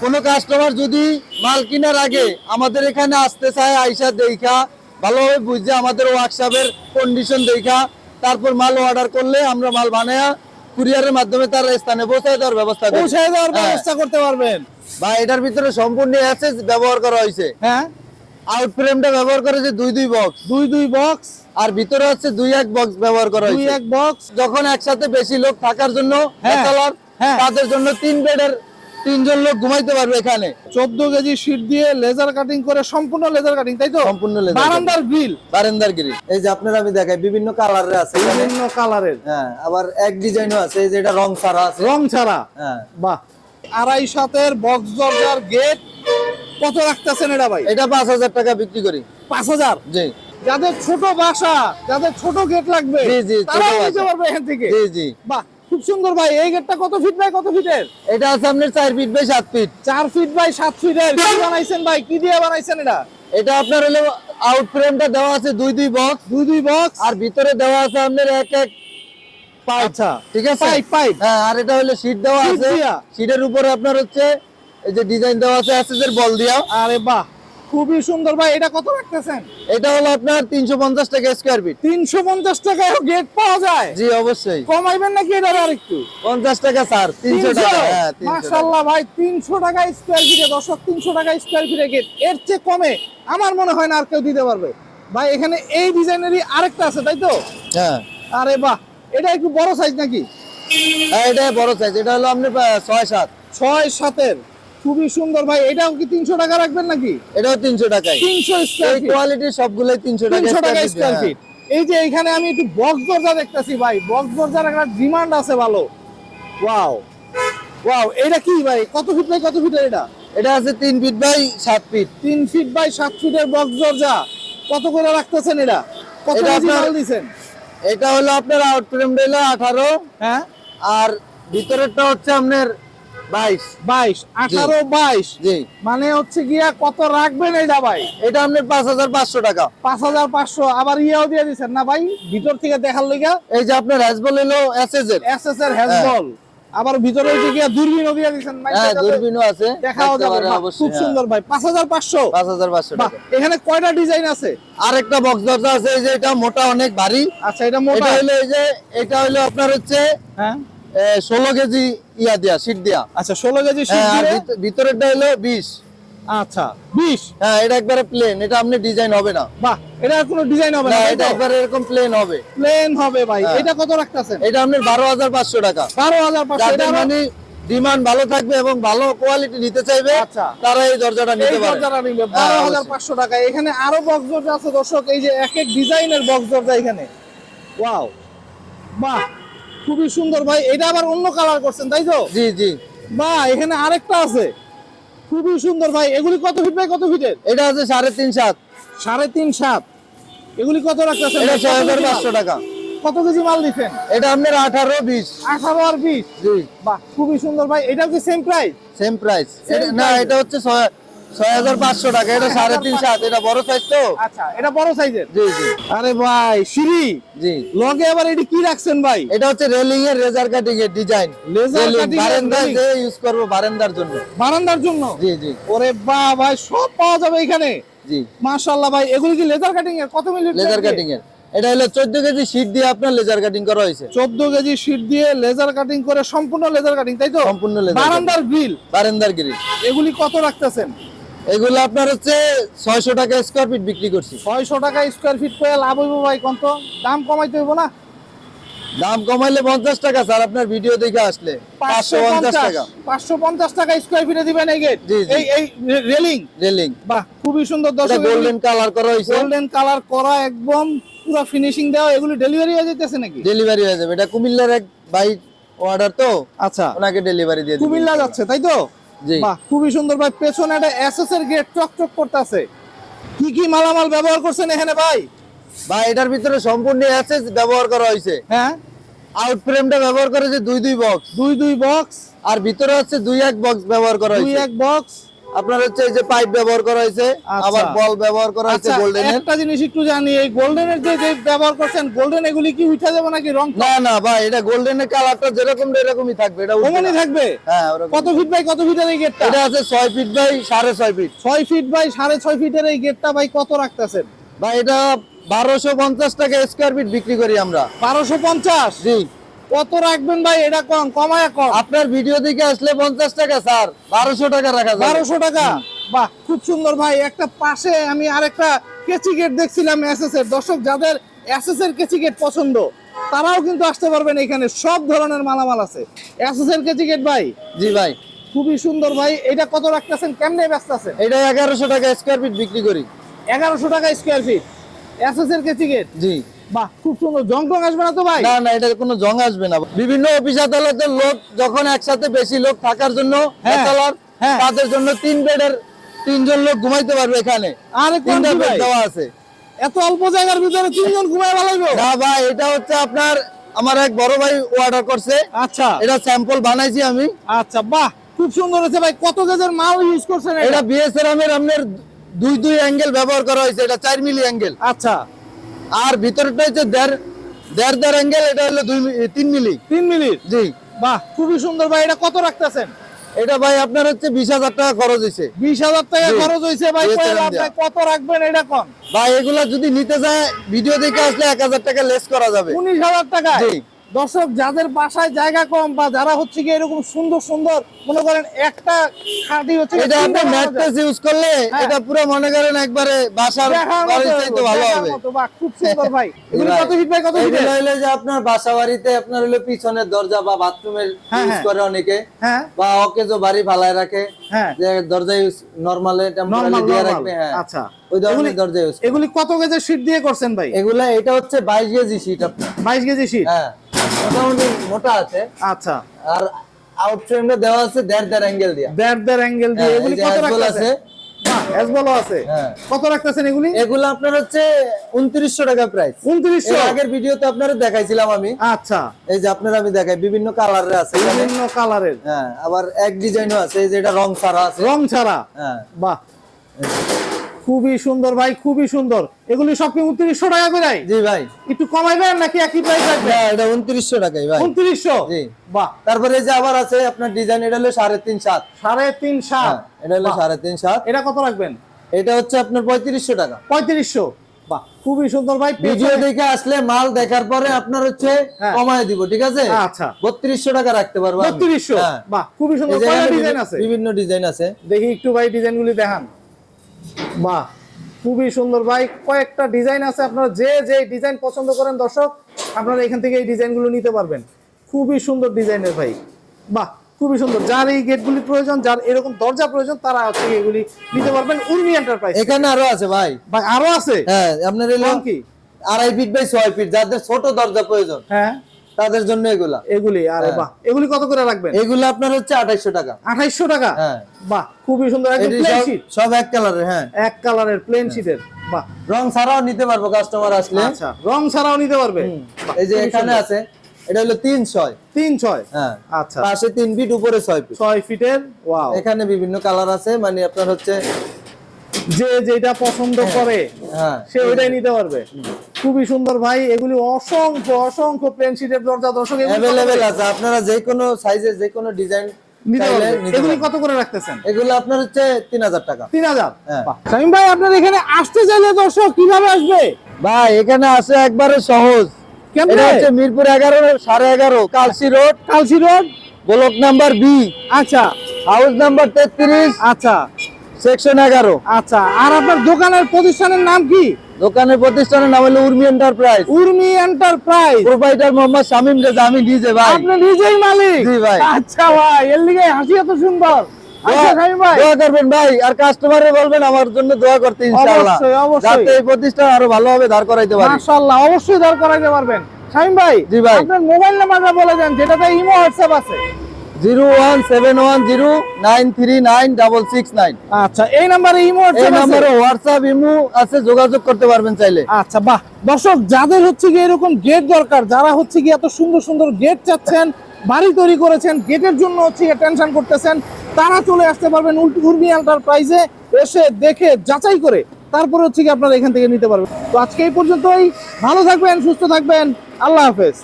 কোনো কাস্টমার যদি মাল কেনার আগে আমাদের এখানে আসতে চায় আইসা দেখা ভালোভাবে বুঝছে আমাদের ওয়ার্কশপের কন্ডিশন দেখা তারপর মাল অর্ডার করলে আমরা মাল বানায়া কুরিয়ারের মাধ্যমে তার স্থানে পৌঁছায় দেওয়ার ব্যবস্থা করি। পৌঁছে দেওয়ার হ্যাঁ। ব্যবস্থা করতে পারবেন। বা এটার ভিতরে সম্পূর্ণ অ্যাসেস ব্যবহার করা হয়েছে। হ্যাঁ। আউট ফ্রেমটা ব্যবহার করেছে দুই দুই বক্স দুই দুই বক্স আর ভিতরে হচ্ছে দুই এক বক্স ব্যবহার করা হয়েছে। দুই এক বক্স যখন একসাথে বেশি লোক থাকার জন্য হ্যাঁ, হ্যাঁ। তাদের জন্য তিন বেডের তিনজন লোক ঘুমাইতে পারবে এখানে। চোদ্দ কেজি শীট দিয়ে লেজার কাটিং করে সম্পূর্ণ লেজার কাটিং তাই তো? সম্পূর্ণ বারান্দার গ্রিল বারেন্দার গিরি এই যে আপনারা আমি দেখাই বিভিন্ন কালারের আছে বিভিন্ন কালারের হ্যাঁ আবার এক ডিজাইনও আছে এই যে এটা রং ছাড়া আছে। রং ছাড়া? হ্যাঁ। বাহ। আড়াই সাতের বক্স দরজার গেট কত রাখতেছেন এটা ভাই? এটা পাঁচ হাজার টাকা বিক্রি করি। পাঁচ হাজার? জি। যাদের ছোট বাসা যাদের ছোট গেট লাগবে জি, জি। নিতে পারবে এখান থেকে। জি জি। বাহ। খুব সুন্দর ভাই এই গেটটা কত ফিট বাই কত ফিটের এটা আছে আপনার চার ফিট বাই সাত ফিট চার ফিট বাই সাত ফিটের কি বানাইছেন ভাই? কি দিয়ে বানাইছেন এটা? এটা আপনার হলো আউট ফ্রেমটা দেওয়া আছে দুই দুই বক্স দুই দুই বক্স আর ভিতরে দেওয়া আছে আপনার এক এক আচ্ছা ঠিক আছে? পাইপ পাইপ হ্যাঁ আর এটা হলো শীট দেওয়া আছে? শীটের উপরে আপনার হচ্ছে এই যে ডিজাইন দেওয়া আছে এসএস বল দিয়া। আরে বাহ! খুবই সুন্দর ভাই এটা কত রাখতেছেন? এটা হলো আপনার তিনশো পঞ্চাশ টাকা স্কোয়ার ফিট তিনশো পঞ্চাশ টাকায় গেট পাওয়া যায়? জি অবশ্যই। কমাইবেন নাকি এটা আর একটু পঞ্চাশ টাকা স্যার তিনশো টাকা হ্যাঁ ভাই তিনশো টাকা স্কোয়ার ফিটে দশক তিনশো টাকা স্কোয়ার ফিটে গেটের চেয়ে কমে আমার মনে হয় না আর কেউ দিতে পারবে। ভাই এখানে এই ডিজাইনেরই আরেকটা আছে তাই তো? হ্যাঁ। আরে বাহ এটা একটু বড় সাইজ নাকি? হ্যাঁ এটা বড় সাইজ এটা হলো আপনি ছয় সাত। ছয় সাতের। খুবই সুন্দর ভাই এটাও কি তিনশো টাকা রাখবেন নাকি? এটাও তিনশো টাকায়। তিনশো স্কোয়ার এই ফিট সবগুলোই তিনশো টাকা তিনশো টাকা স্কোয়ার। ফিট এই যে এখানে আমি একটু বক্স দরজা দেখতেছি ভাই বক্স দরজার একটা ডিমান্ড আছে ভালো। ওয়াও ওয়াও এটা কি ভাই? কত ফিট বাই কত ফিটের এটা? এটা আছে তিন ফিট বাই সাত ফিট তিন ফিট বাই সাত ফিটের বক্স দরজা। কত করে রাখতেছেন এটা? কত মাল দিছেন? এটা হলো আপনার আউট ফ্রেম হলো আঠারো। হ্যাঁ। আর ভিতরেরটা হচ্ছে আপনার বাইশ। বাইশ আঠারো বাইশ। জি। মানে হচ্ছে গিয়া কত রাখবেন এটা ভাই? এটা আপনার পাঁচ হাজার পাঁচশো টাকা। পাঁচ হাজার পাঁচশো আবার ইয়েও দিয়ে দিচ্ছেন না ভাই? ভিতর থেকে দেখার লেগা এই যে আপনার হ্যাজবল হলো এসএস এর এস এস এর হ্যাজবল আবার ভিতরে হচ্ছে গিয়া দূরবীনও দিয়ে দিচ্ছেন হ্যাঁ দূরবীনও আছে। দেখাও যাবে। খুব হ্যাঁ। সুন্দর ভাই। পাঁচ হাজার পাঁচশো। পাঁচ হাজার পাঁচশো টাকা। এখানে কয়টা ডিজাইন আছে? আরেকটা বক্স দরজা আছে এই যে এটা মোটা অনেক ভারী। আচ্ছা এটা মোটা। হলো এই যে এটা হলো আপনার হচ্ছে হ্যাঁ। ষোলো কেজি ইয়া দিয়া সিট দিয়া। আচ্ছা ষোলো কেজি হ্যাঁ ভিতরেরটা হলো বিশ। আচ্ছা বিশ? হ্যাঁ এটা একবারে প্লেন এটা আপনি ডিজাইন হবে না। বাহ এটা কোনো ডিজাইন হবে না এটা একবারে এরকম প্লেন হবে। প্লেন হবে ভাই হ্যাঁ। এটা কত রাখতেছেন? এটা আপনার বারো হাজার পাঁচশো টাকা। বারো হাজার পাঁচশো মানে ডিমান্ড ভালো থাকবে এবং ভালো কোয়ালিটি নিতে চাইবে আচ্ছা। তারা এই দরজাটা নিতে পারে। দরজাটা নিবে হ্যাঁ, বারো হাজার। পাঁচশো টাকা। এখানে আরও বক্স দরজা আছে দর্শক এই যে এক এক ডিজাইনের বক্স দরজা এখানে। ওয়াও বাহ। খুবই সুন্দর ভাই। এটা আবার অন্য কালার করছেন তাই তো? জি জি। বাহ এখানে আরেকটা আছে। খুবই সুন্দর ভাই। এগুলি কত ফিট বাই কত ফিটের এটা আছে সাড়ে তিন সাত। সাড়ে তিন সাত। এগুলি কত রাখতেছেন? এটা ছয় হাজার? পাঁচশো টাকা। কত কেজি মাল দিচ্ছেন? এটা আপনার আঠারো বিশ। আঠারো আর বিশ? জি। বাহ খুবই সুন্দর ভাই। এটাও কি সেম প্রাইস সেম প্রাইস না এটা হচ্ছে ছয় ছয় হাজার পাঁচশো টাকা এটা সাড়ে তিন সাত এটা বড় সাইজ তো? আচ্ছা এটা বড় সাইজের জি জি। আরে ভাই সিঁড়ি? জি। লগে আবার এটি কি রাখছেন ভাই? এটা হচ্ছে রেলিং এর রেজার কাটিং এর ডিজাইন Laser cutting এর যে ইউজ করব বারান্দার জন্য। বারান্দার জন্য? জি জি। ওরে বাহ ভাই সব পাওয়া যাবে এখানে? জি। মাশাআল্লাহ ভাই এগুলি কি লেজার কাটিং এর? কত মিলি লেজার কাটিং এর। এটা হলো চোদ্দ কেজি শীট দিয়ে আপনার লেজার কাটিং করা হয়েছে। 14 কেজি শীট দিয়ে লেজার কাটিং করে সম্পূর্ণ লেজার কাটিং তাই তো? সম্পূর্ণ বারান্দার গ্রিল বারান্দার গ্রিল এগুলি কত রাখতেছেন? এগুলো আপনার হচ্ছে ছয়শো টাকা স্কোয়ার ফিট বিক্রি করছি। 600 টাকা স্কয়ার ফিট করে লাভ হইব ভাই কত দাম কমাইতে হইব না? দাম কমাইলে পঞ্চাশ টাকা স্যার আপনার ভিডিও দেখে আসলে। পাঁচশো পঞ্চাশ টাকা। 550 টাকা স্কয়ার ফিটে দিবেন এই গেট জি, জি। এই এই রেলিং রেলিং বাহ খুবই সুন্দর দর্শক। গোল্ডেন কালার করা হয়েছে গোল্ডেন কালার করা একদম পুরো ফিনিশিং দেওয়া। এগুলি ডেলিভারি হয়ে যেতেছে নাকি? ডেলিভারি হয়ে যাবে। এটা কুমিল্লার এক বাইক অর্ডার তো আচ্ছা। ওনাকে ডেলিভারি দিয়ে কুমিল্লা যাচ্ছে তাই তো? বাহ খুবই সুন্দর ভাই। পেছনে একটা এসএস এর গেট টকটক করতেছে। কি কি মালামাল ব্যবহার করছেন এখানে ভাই? ভাই এটার ভিতরে সম্পূর্ণ অ্যাসেস ব্যবহার করা হয়েছে। হ্যাঁ। আউট ফ্রেমটা ব্যবহার করেছে দুই দুই বক্স দুই দুই বক্স আর ভিতরে হচ্ছে দুই এক বক্স ব্যবহার করা হয়েছে। দুই এক বক্স আপনার হচ্ছে এই যে পাইপ ব্যবহার করা হয়েছে আচ্ছা। আবার বল ব্যবহার করা হয়েছে আচ্ছা গোল্ডেনের একটা জিনিস একটু জানি এই গোল্ডেনের যে যে ব্যবহার করছেন গোল্ডেন এগুলি কি উঠা যাবে নাকি রং? না না ভাই এটা গোল্ডেনের কালারটা যেরকম এরকমই থাকবে এটা উঠবে ওমনি থাকবে? হ্যাঁ কত ফিট বাই কত ফিটের এই গেটটা এটা আছে ছয় ফিট বাই সাড়ে ছয় ফিট ছয় ফিট বাই সাড়ে ছয় ফিটের এই গেটটা ভাই কত রাখতেছেন? ভাই এটা বারোশো পঞ্চাশ টাকা স্কোয়ার ফিট বিক্রি করি আমরা। বারোশো পঞ্চাশ? জি। কত রাখবেন ভাই? এটা কম কমায় কম। আপনার ভিডিও দিকে আসলে পঞ্চাশ টাকা স্যার। বারোশো টাকা রাখা বারোশো টাকা? বাহ খুব সুন্দর ভাই। একটা পাশে আমি আরেকটা কেচি গেট দেখছিলাম এর। দর্শক যাদের এসএস এর কেচি গেট পছন্দ তারাও কিন্তু আসতে পারবেন এখানে। সব ধরনের মালামাল আছে। এসএস এর কেচি গেট ভাই? জি ভাই। খুবই সুন্দর ভাই। এটা কত রাখতেছেন? কেমনে ব্যস্ত আছেন? এটা এগারোশো টাকা স্কোয়ার ফিট বিক্রি করি। এগারোশো টাকা স্কোয়ার ফিট এসএস এর গেট জি। বাহ খুব সুন্দর। জং টং আসবে না তো ভাই? না না এটা কোনো জং আসবে না। বিভিন্ন অফিস আদালতের লোক যখন একসাথে বেশি লোক থাকার জন্য হ্যাঁ, হ্যাঁ। তাদের জন্য তিন বেডের তিনজন লোক ঘুমাইতে পারবে এখানে। আরে তিনটা বেড দেওয়া আছে। এত অল্প জায়গার ভিতরে তিনজন ঘুমায় ভালো না ভাই এটা হচ্ছে আপনার আমার এক বড় ভাই অর্ডার করছে। আচ্ছা। এটা স্যাম্পল বানাইছি আমি। আচ্ছা বাহ খুব সুন্দর হয়েছে ভাই। কত গেজের মাল ইউজ করছেন এটা? এটা বিএসআর এর আপনার দুই দুই অ্যাঙ্গেল ব্যবহার করা হয়েছে এটা চার মিলি অ্যাঙ্গেল আচ্ছা। আর ভিতরটা হচ্ছে দেড় দেড় দেড় অ্যাঙ্গেল এটা হলো দুই তিন মিলি। তিন মিনিট জি। বাহ খুবই সুন্দর ভাই এটা কত রাখতেছেন? এটা ভাই আপনার হচ্ছে বিশ হাজার টাকা খরচ হয়েছে। বিশ হাজার টাকা খরচ হয়েছে ভাই কত রাখবেন এটা কম ভাই এগুলা যদি নিতে যায় ভিডিও দেখে আসলে এক হাজার টাকা লেস করা যাবে। উনিশ হাজার টাকা। দর্শক যাদের বাসায় জায়গা কম বা যারা হচ্ছে কি এরকম সুন্দর সুন্দর মনে করেন একটা খাটি হচ্ছে এটা আপনি। ম্যাট্রেস ইউজ করলে হ্যাঁ। এটা পুরো মনে করেন একবারে বাসার মতো ভালো হবে। বাহ, খুব সুন্দর ভাই। এগুলো কত ফিট কত ফিট হইল যে আপনার বাসা বাড়িতে আপনার হলো পিছনের দরজা বা বাথরুমের হ্যাঁ, ইউজ হ্যাঁ। করে অনেকে। হ্যাঁ। বা অকেজো বাড়ি ফালায় রাখে হ্যাঁ। যে দরজা ইউজ নরমালে টেম্পোরারি নরমাল দিয়ে রাখবে হ্যাঁ। আচ্ছা। এগুলি কত গেজের শীট দিয়ে করছেন ভাই? এগুলা এটা হচ্ছে বাইশ কেজি শীট আপনার। বাইশ কেজি শীট হ্যাঁ। মোটামুটি মোটা আছে। আচ্ছা। আর আউট ফ্রেমটা দেওয়া আছে দেড় দেড় অ্যাঙ্গেল দিয়া। দেড় দেড় অ্যাঙ্গেল দিয়ে। হ্যাঁ, এগুলি কত অ্যাসবল আছে। আছে। হ্যাঁ। কত রাখতেছেন এগুলি? এগুলো আপনার হচ্ছে উনত্রিশশো টাকা প্রাইস উনত্রিশশো? আগের ভিডিওতে আপনারা দেখাইছিলাম আমি। আচ্ছা। এই যে আপনার আমি দেখাই বিভিন্ন কালারের আছে বিভিন্ন কালারের হ্যাঁ আবার এক ডিজাইনও আছে এই যে রং ছাড়া আছে। রং ছাড়া? হ্যাঁ। বাহ। খুবই সুন্দর ভাই খুবই সুন্দর। এগুলি সব কি উনত্রিশশো টাকা করে জি ভাই। একটু কমাইবেন নাকি একই প্রাইস রাখবেন? এটা উনত্রিশশো টাকাই ভাই। উনত্রিশশো? জি। বাহ। তারপরে এই যে আবার আছে আপনার ডিজাইন এটা হলো সাড়ে তিন সাত। সাড়ে তিন সাত। হ্যাঁ, এটা হলো সাড়ে তিন সাত। এটা কত রাখবেন? এটা হচ্ছে আপনার পঁয়ত্রিশশো টাকা। পঁয়ত্রিশশো? বাহ খুবই সুন্দর ভাই ভিডিও দেখে আসলে মাল দেখার পরে আপনার হচ্ছে হ্যাঁ। কমায় দিব ঠিক আছে? আচ্ছা। বত্রিশশো টাকা রাখতে পারব বত্রিশশো? হ্যাঁ। বাহ খুবই সুন্দর। কয়টা ডিজাইন আছে? বিভিন্ন ডিজাইন আছে। দেখি একটু ভাই ডিজাইন গুলি দেখান। বাহ খুবই সুন্দর। ভাই কয়েকটা ডিজাইন আছে আপনারা যে যে ডিজাইন পছন্দ করেন দর্শক আপনারা এখান থেকে এই ডিজাইনগুলো নিতে পারবেন। খুবই সুন্দর ডিজাইনের ভাই। বাহ খুবই সুন্দর। যার এই গেটগুলি প্রয়োজন যার এরকম দরজা প্রয়োজন তারা হচ্ছে এগুলি নিতে পারবেন। উর্মি এন্টারপ্রাইজ এখানে আরও আছে ভাই। ভাই আরও আছে? হ্যাঁ আপনার এলো নাম কি? আড়াই ফিট বাই ছয় ফিট যাদের ছোট দরজা প্রয়োজন। হ্যাঁ। তাদের জন্য এগুলা। এগুলি আরে হ্যাঁ। বাহ। এগুলি কত করে রাখবেন? এগুলো আপনার হচ্ছে আঠাইশো টাকা। আঠাইশশো টাকা? হ্যাঁ। বাহ খুবই সুন্দর। একদম প্লেন সব- শীট সব এক কালারের হ্যাঁ। এক কালারের প্লেন শীটের বাহ। রং ছাড়াও নিতে পারব কাস্টমার আসলে। আচ্ছা রং ছাড়াও নিতে পারবে? এই যে এখানে আছে এটা হলো তিন ছয়। তিন ছয়? হ্যাঁ। আচ্ছা। পাশে তিন ফিট উপরে ছয় ফিট ছয় ফিটের ওয়াও এখানে বিভিন্ন কালার আছে মানে আপনার হচ্ছে যে যেটা পছন্দ করে হ্যাঁ। সে ওইটাই নিতে পারবে। খুবই সুন্দর ভাই এগুলি অসংখ্য অসংখ্য প্লেন শীটের দরজা দর্শক অ্যাভেলেবেল আছে আপনারা যে কোনো সাইজে যে কোনো ডিজাইন নিতে চাইলে পারবে। নিতে এগুলি কত করে রাখতেছেন? এগুলো আপনার হচ্ছে তিন হাজার টাকা। তিন হাজার? হ্যাঁ। ভাই আপনার এখানে আসতে চাইলে দর্শক কীভাবে আসবে? ভাই এখানে আসে একবারে সহজ। এটা হচ্ছে মিরপুর এগারো সাড়ে এগারো Kalshi road. Kalshi road? Block number B. আচ্ছা। হাউস নাম্বার তেত্রিশ। আচ্ছা। সেকশন এগারো। আচ্ছা আর আপনার দোকানের প্রতিষ্ঠানের নাম কি? দোকানের প্রতিষ্ঠানের নাম হলো Urmi enterprise Urmi enterprise provider Mohammad Shamim Reza আমি নিজে ভাই। আপনি নিজেই মালিক? জি ভাই। আচ্ছা ভাই এর লিগে হাসি এত সুন্দর। আচ্ছা ভাই। দোয়া করবেন ভাই আর কাস্টমারে বলবেন আমার জন্য দোয়া করতে ইনশাআল্লাহ। অবশ্যই, অবশ্যই। যাতে এই প্রতিষ্ঠান আরও ভালোভাবে দাঁড় করাইতে পারি। মাশাআল্লাহ অবশ্যই করাইতে পারবেন। শামিম ভাই জি ভাই। আপনার মোবাইল নাম্বারটা বলে দেন যেটাতে ইমো হোয়াটসঅ্যাপ আছে। Zero one seven one zero nine three nine double six nine আচ্ছা এই নাম্বারে ইমো এই হোয়াটসঅ্যাপ নাম্বারে হোয়াটসঅ্যাপ ইমো আছে যোগাযোগ করতে পারবেন চাইলে। আচ্ছা বাহ। দর্শক যাদের হচ্ছে কি এরকম গেট দরকার যারা হচ্ছে কি এত সুন্দর সুন্দর গেট চাচ্ছেন বাড়ি তৈরি করেছেন গেটের জন্য হচ্ছে টেনশন করতেছেন তারা চলে আসতে পারবেন উল্টি উর্মি এন্টারপ্রাইজে এসে দেখে যাচাই করে তারপরে হচ্ছে কি আপনারা এখান থেকে নিতে পারবেন। তো আজকে এই পর্যন্তই। ভালো থাকবেন সুস্থ থাকবেন। আল্লাহ হাফেজ।